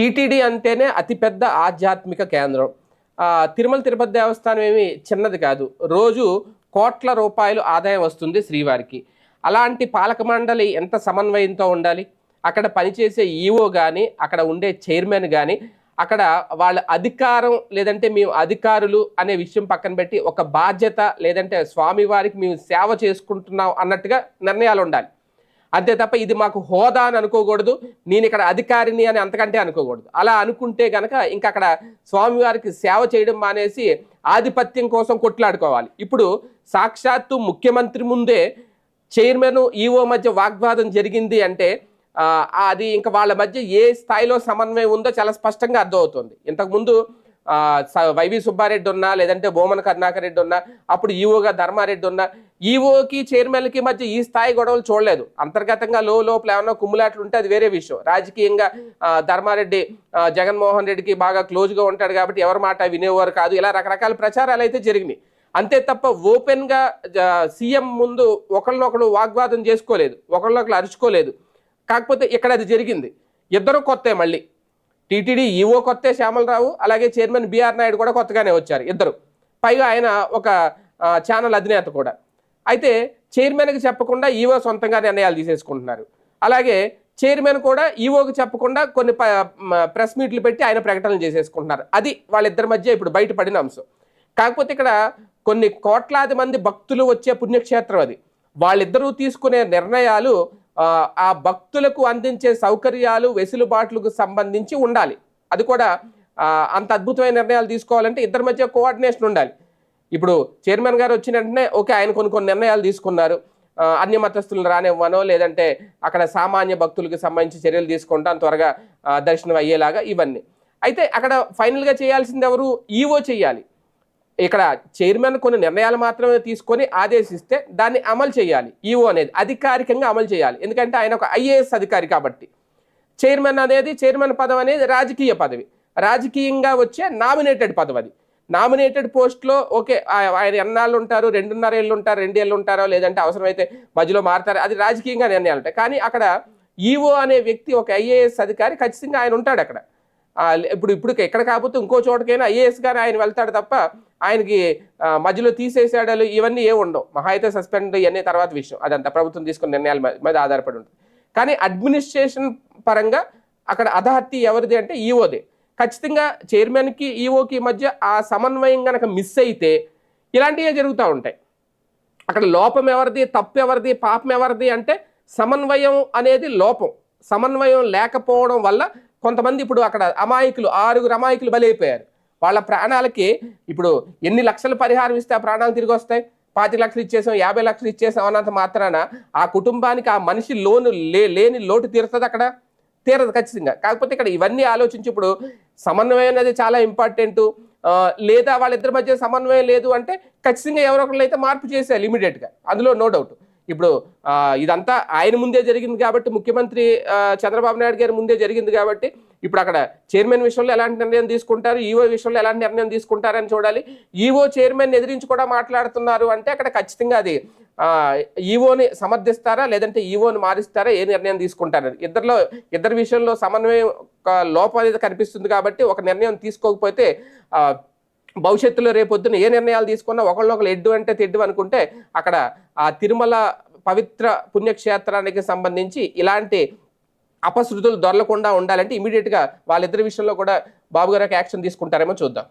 TTD అంటేనే అతిపెద్ద ఆధ్యాత్మిక కేంద్రం. తిరుమల తిరుపతి దేవస్థానం ఏమి చిన్నది కాదు. రోజు కోట్ల రూపాయలు ఆదాయం వస్తుంది శ్రీవారికి. అలాంటి పాలక మండలి ఎంత సమన్వయంతో ఉండాలి? అక్కడ పనిచేసే ఈఓ కానీ అక్కడ ఉండే చైర్మన్ కానీ అక్కడ వాళ్ళ అధికారం లేదంటే మేము అధికారులు అనే విషయం పక్కన పెట్టి ఒక బాధ్యత లేదంటే స్వామివారికి మేము సేవ చేసుకుంటున్నాం అన్నట్టుగా నిర్ణయాలు ఉండాలి. అంతే తప్ప ఇది మాకు హోదా అని అనుకోకూడదు. నేను ఇక్కడ అధికారిని అని అంతకంటే అనుకోకూడదు. అలా అనుకుంటే గనక ఇంకా అక్కడ స్వామివారికి సేవ చేయడం మానేసి ఆధిపత్యం కోసం కొట్లాడుకోవాలి. ఇప్పుడు సాక్షాత్తు ముఖ్యమంత్రి ముందే చైర్మన్ ఈఓ మధ్య వాగ్వాదం జరిగింది అంటే అది ఇంకా వాళ్ళ మధ్య ఏ స్థాయిలో సమన్వయం ఉందో చాలా స్పష్టంగా అర్థమవుతుంది. ఇంతకుముందు వైవి సుబ్బారెడ్డి ఉన్నా లేదంటే బోమన కరుణాకర్ రెడ్డి ఉన్నా అప్పుడు ఈఓగా ధర్మారెడ్డి ఉన్నా ఈఓకి చైర్మన్కి మధ్య ఈ స్థాయి గొడవలు చూడలేదు. అంతర్గతంగా లో లోపల ఏమన్నా కుమ్ములాట్లు ఉంటే అది వేరే విషయం. రాజకీయంగా ధర్మారెడ్డి జగన్మోహన్ రెడ్డికి బాగా క్లోజ్గా ఉంటాడు కాబట్టి ఎవరి మాట వినేవారు కాదు. ఇలా రకరకాల ప్రచారాలు అయితే జరిగినాయి. అంతే తప్ప ఓపెన్గా సీఎం ముందు ఒకళ్ళనొకళ్ళు వాగ్వాదం చేసుకోలేదు. ఒకళ్ళనొకళ్ళు అరుచుకోలేదు. కాకపోతే ఇక్కడ అది జరిగింది. ఇద్దరు కొత్తే మళ్ళీ. టీటీడీ ఈఓ కొత్తే శ్యామలరావు అలాగే చైర్మన్ బీఆర్ నాయుడు కూడా కొత్తగానే వచ్చారు ఇద్దరు. పైగా ఆయన ఒక ఛానల్ అధినేత కూడా. అయితే చైర్మన్కి చెప్పకుండా ఈఓ సొంతంగా నిర్ణయాలు తీసేసుకుంటున్నారు. అలాగే చైర్మన్ కూడా ఈవోకి చెప్పకుండా కొన్ని ప- ప్రెస్ మీట్లు పెట్టి ఆయన ప్రకటనలు చేసేసుకుంటున్నారు. అది వాళ్ళిద్దరి మధ్య ఇప్పుడు బయటపడిన అంశం. కాకపోతే ఇక్కడ కొన్ని కోట్లాది మంది భక్తులు వచ్చే పుణ్యక్షేత్రం అది. వాళ్ళిద్దరూ తీసుకునే నిర్ణయాలు ఆ, భక్తులకు అందించే సౌకర్యాలు వెసులుబాట్లకు సంబంధించి ఉండాలి. అది కూడా అంత అద్భుతమైన నిర్ణయాలు తీసుకోవాలంటే ఇద్దరి మధ్య కోఆర్డినేషన్ ఉండాలి. ఇప్పుడు చైర్మన్ గారు వచ్చిన వెంటనే ఓకే ఆయన కొన్ని కొన్ని నిర్ణయాలు తీసుకున్నారు. ఆ, అన్య మతస్థులను రానివ్వనో లేదంటే అక్కడ సామాన్య భక్తులకు సంబంధించి చర్యలు తీసుకుంటాం త్వరగా దర్శనం అయ్యేలాగా ఇవన్నీ. అయితే అక్కడ ఫైనల్గా చేయాల్సింది ఎవరు? ఈవో చేయాలి. ఇక్కడ చైర్మన్ కొన్ని నిర్ణయాలు మాత్రమే తీసుకొని ఆదేశిస్తే దాన్ని అమలు చేయాలి. ఈఓ అనేది అధికారికంగా అమలు చేయాలి. ఎందుకంటే ఆయన ఒక ఐఏఎస్ అధికారి కాబట్టి. చైర్మన్ అనేది చైర్మన్ పదవి అనేది రాజకీయ పదవి. రాజకీయంగా వచ్చే నామినేటెడ్ పదవి అది. నామినేటెడ్ పోస్ట్లో ఓకే ఆయన ఎన్నాళ్ళు ఉంటారు? రెండున్నర ఏళ్ళు ఉంటారు? రెండేళ్ళు ఉంటారో? లేదంటే అవసరమైతే మధ్యలో మారుతారు? అది రాజకీయంగా నిర్ణయాలు ఉంటాయి. కానీ అక్కడ ఈఓ అనే వ్యక్తి ఒక ఐఏఎస్ అధికారి ఖచ్చితంగా ఆయన ఉంటాడు అక్కడ. ఇప్పుడు ఇప్పుడు ఎక్కడ కాకపోతే ఇంకో చోటకైనా ఐఏఎస్ గానే ఆయన వెళ్తాడు తప్ప ఆయనకి మధ్యలో తీసేసాడాలు ఇవన్నీ ఏ ఉండవు. మహా అయితే సస్పెండ్ ఇవన్నీ తర్వాత విషయం. అదంతా ప్రభుత్వం తీసుకున్న నిర్ణయాల మీద- మీద ఆధారపడి ఉంటుంది. కానీ అడ్మినిస్ట్రేషన్ పరంగా అక్కడ అథారిటీ ఎవరిది అంటే ఈఓదే. ఖచ్చితంగా చైర్మన్కి ఈఓకి మధ్య ఆ సమన్వయం కనుక మిస్ అయితే ఇలాంటివే జరుగుతూ ఉంటాయి. అక్కడ లోపం ఎవరిది తప్పు ఎవరిది పాపం ఎవరిది అంటే సమన్వయం అనేది లోపం. సమన్వయం లేకపోవడం వల్ల కొంతమంది ఇప్పుడు అక్కడ అమాయకులు ఆరుగురు అమాయకులు బలైపోయారు. వాళ్ళ ప్రాణాలకి ఇప్పుడు ఎన్ని లక్షలు పరిహారం ఇస్తే ఆ ప్రాణాలు తిరిగి వస్తాయి? పాతి లక్షలు ఇచ్చేసాం యాభై లక్షలు ఇచ్చేసాం అన్నంత మాత్రాన ఆ కుటుంబానికి ఆ మనిషి లోను లే లేని లోటు తీరుతుంది అక్కడ? తీరదు ఖచ్చితంగా. కాకపోతే ఇక్కడ ఇవన్నీ ఆలోచించి ఇప్పుడు సమన్వయం అనేది చాలా ఇంపార్టెంట్ లేదా వాళ్ళిద్దరి మధ్య సమన్వయం లేదు అంటే ఖచ్చితంగా ఎవరో ఒకళ్ళు అయితే మార్పు చేసేయాలి ఇమీడియట్గా అందులో నో డౌట్ ఇప్పుడు ఇదంతా ఆయన ముందే జరిగింది కాబట్టి ముఖ్యమంత్రి చంద్రబాబు నాయుడు గారి ముందే జరిగింది కాబట్టి ఇప్పుడు అక్కడ చైర్మన్ విషయంలో ఎలాంటి నిర్ణయం తీసుకుంటారు? ఈఓ విషయంలో ఎలాంటి నిర్ణయం తీసుకుంటారని చూడాలి. ఈఓ చైర్మన్ ఎదిరించి కూడా మాట్లాడుతున్నారు అంటే అక్కడ ఖచ్చితంగా అది ఈవోని ఈఓని సమర్థిస్తారా? లేదంటే ఈఓని మారిస్తారా? ఏ నిర్ణయం తీసుకుంటారని. ఇద్దరిలో ఇద్దరి విషయంలో సమన్వయం ఒక లోపం అనేది కనిపిస్తుంది కాబట్టి ఒక నిర్ణయం తీసుకోకపోతే భవిష్యత్తులో రేపొద్దున ఏ నిర్ణయాలు తీసుకున్నా ఒకళ్ళొకళ్ళు ఎడ్డు అంటే తెడ్డు అనుకుంటే అక్కడ ఆ తిరుమల పవిత్ర పుణ్యక్షేత్రానికి సంబంధించి ఇలాంటి అపశృతులు దొరలకుండా ఉండాలంటే ఇమీడియట్గా వాళ్ళిద్దరి విషయంలో కూడా బాబు గారు యాక్షన్ తీసుకుంటారేమో చూద్దాం.